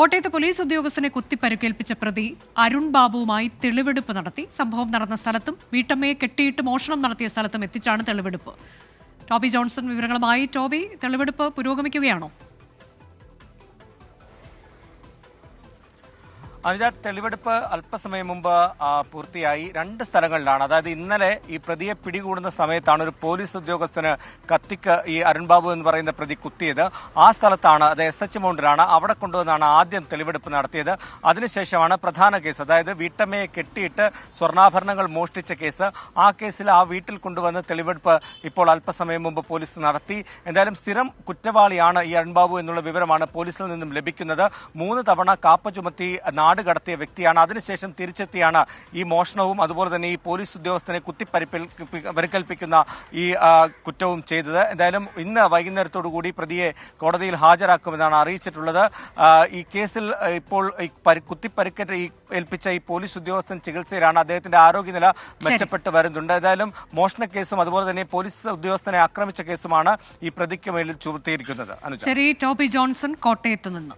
കോട്ടയത്ത് പോലീസ് ഉദ്യോഗസ്ഥനെ കുത്തിപ്പരുക്കേൽപ്പിച്ച പ്രതി അരുൺ ബാബുവുമായി തെളിവെടുപ്പ് നടത്തി. സംഭവം നടന്ന സ്ഥലത്തും വീട്ടമ്മയെ കെട്ടിയിട്ട് മോഷണം നടത്തിയ സ്ഥലത്തും എത്തിച്ചാണ് തെളിവെടുപ്പ്. ടോബി ജോൺസൺ വിവരങ്ങളുമായി. ടോബി തെളിവെടുപ്പ് പുരോഗമിക്കുകയാണോ? അനുജ തെളിവെടുപ്പ് അല്പസമയം മുമ്പ് പൂർത്തിയായി. രണ്ട് സ്ഥലങ്ങളിലാണ്. അതായത് ഇന്നലെ ഈ പ്രതിയെ പിടികൂടുന്ന സമയത്താണ് ഒരു പോലീസ് ഉദ്യോഗസ്ഥന് കത്തിക്ക് ഈ അരുൺബാബു എന്ന് പറയുന്ന പ്രതി കുത്തിയത്. ആ സ്ഥലത്താണ് അത് എസ് എച്ച് മൗണ്ടിലാണ് അവിടെ കൊണ്ടുവന്നാണ് ആദ്യം തെളിവെടുപ്പ് നടത്തിയത്. അതിനുശേഷമാണ് പ്രധാന കേസ്. അതായത് വീട്ടമ്മയെ കെട്ടിയിട്ട് സ്വർണാഭരണങ്ങൾ മോഷ്ടിച്ച കേസ്. ആ കേസിൽ ആ വീട്ടിൽ കൊണ്ടുവന്ന് തെളിവെടുപ്പ് ഇപ്പോൾ അല്പസമയം മുമ്പ് പോലീസ് നടത്തി. എന്തായാലും സ്ഥിരം കുറ്റവാളിയാണ് ഈ അരുൺബാബു എന്നുള്ള വിവരമാണ് പോലീസിൽ നിന്നും ലഭിക്കുന്നത്. മൂന്ന് തവണ കാപ്പ ചുമത്തി നാട് കടത്തിയ വ്യക്തിയാണ്. അതിനുശേഷം തിരിച്ചെത്തിയാണ് ഈ മോഷണവും അതുപോലെ തന്നെ ഈ പോലീസ് ഉദ്യോഗസ്ഥനെ കുത്തിപ്പരിപ്പിൽ പരിക്കേൽപ്പിക്കുന്ന ഈ കുറ്റവും ചെയ്തത്. എന്തായാലും ഇന്ന് വൈകുന്നേരത്തോടു കൂടി പ്രതിയെ കോടതിയിൽ ഹാജരാക്കുമെന്നാണ് അറിയിച്ചിട്ടുള്ളത്. ഈ കേസിൽ ഇപ്പോൾ പരി- ഈ ഏൽപ്പിച്ച ഈ പോലീസ് ഉദ്യോഗസ്ഥൻ ചികിത്സയിലാണ് അദ്ദേഹത്തിന്റെ ആരോഗ്യനില മെച്ചപ്പെട്ട് വരുന്നുണ്ട്. ഏതായാലും മോഷണ കേസും അതുപോലെ തന്നെ പോലീസ് ഉദ്യോഗസ്ഥനെ ആക്രമിച്ച കേസുമാണ് ഈ പ്രതിക്ക് മേലിൽ ചുമത്തിയിരിക്കുന്നത്. ശരി ടോബി ജോൺസൺ കോട്ടയത്ത് നിന്ന്.